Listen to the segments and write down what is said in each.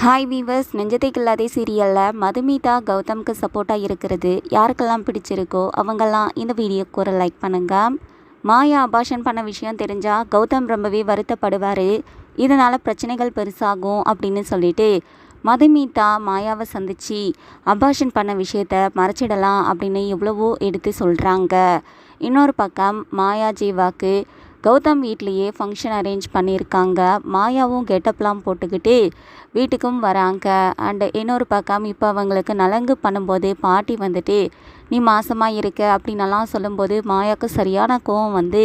Hi viewers நெஞ்சத்தை கில்லாதே சீரியலில் மதுமிதா கௌதம்க்கு சப்போர்ட்டாக இருக்கிறது. யாருக்கெல்லாம் பிடிச்சிருக்கோ அவங்கெல்லாம் இந்த வீடியோக்கு ஒரு லைக் பண்ணுங்கள் மாயா அபாஷன் பண்ண விஷயம் தெரிஞ்சால் கௌதம் ரொம்பவே வருத்தப்படுவார். இதனால் பிரச்சனைகள் பெருசாகும் அப்படின்னு சொல்லிட்டு மதுமிதா மாயாவை சந்தித்து அபாஷன் பண்ண விஷயத்த மறைச்சிடலாம் அப்படின்னு எவ்வளவோ எடுத்து சொல்கிறாங்க இன்னொரு பக்கம் மாயா ஜீவாக்கு கௌதம் வீட்லேயே ஃபங்க்ஷன் அரேஞ்ச் பண்ணியிருக்காங்க மாயாவும் கெட்டப்லாம் போட்டுக்கிட்டு வீட்டுக்கும் வராங்க. அண்டு இன்னொரு பக்கம் இப்போ அவங்களுக்கு நலங்கு பண்ணும்போது பாட்டி வந்துட்டு நீ மாசமாக இருக்க அப்படின்னலாம் சொல்லும்போது மாயாவுக்கு சரியான கோவம் வந்து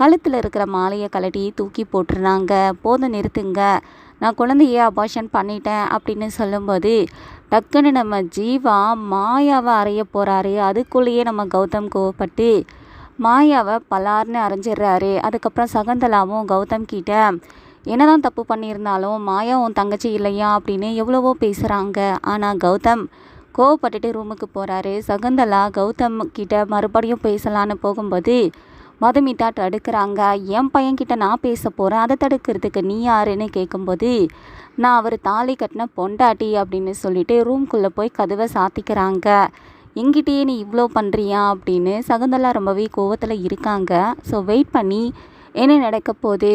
கழுத்தில் இருக்கிற மாலையை கழட்டி தூக்கி போட்டுருந்தாங்க. போதும் நிறுத்துங்க. நான் குழந்தைய அபாஷன் பண்ணிட்டேன் அப்படின்னு சொல்லும்போது டக்குன்னு நம்ம ஜீவா மாயாவை அறைய போகிறாரு அதுக்குள்ளேயே நம்ம கௌதம் கோவப்பட்டு மாயாவை பலார்னு அரைஞ்சிடுறாரு அதுக்கப்புறம் சகந்தலாவும் கௌதம் கிட்ட என்னதான் தப்பு பண்ணியிருந்தாலும் மாயா உன் தங்கச்சி இல்லையா? அப்படின்னு எவ்வளவோ பேசுகிறாங்க ஆனால் கௌதம் கோவப்பட்டுட்டு ரூமுக்கு போகிறாரு சகுந்தலா கௌதம் கிட்ட மறுபடியும் பேசலான்னு போகும்போது மதுமிதா தடுக்கிறாங்க. என் பையன்கிட்ட நான் பேச போகிறேன் அதை தடுக்கிறதுக்கு நீ யாருன்னு கேட்கும்போது நான் அவர் தாலி கட்டின பொண்டாட்டி அப்படின்னு சொல்லிட்டு ரூம்குள்ளே போய் கதவை சாத்திக்கிறாங்க. எங்கிட்டயே நீ இவ்வளோ பண்ணுறியா அப்படின்னு சகுந்தலா ரொம்பவே கோவத்தில் இருக்காங்க. ஸோ வெயிட் பண்ணி என்ன நடக்க போகுது?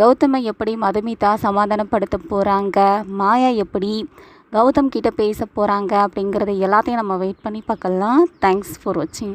கௌதமை எப்படி மதுமிதா சமாதானப்படுத்த போகிறாங்க மாயா எப்படி கௌதம் கிட்ட பேச போகிறாங்க அப்படிங்கிறத எல்லாத்தையும் நம்ம வெயிட் பண்ணி பார்க்கலாம். தேங்க்ஸ் ஃபார் வாட்சிங்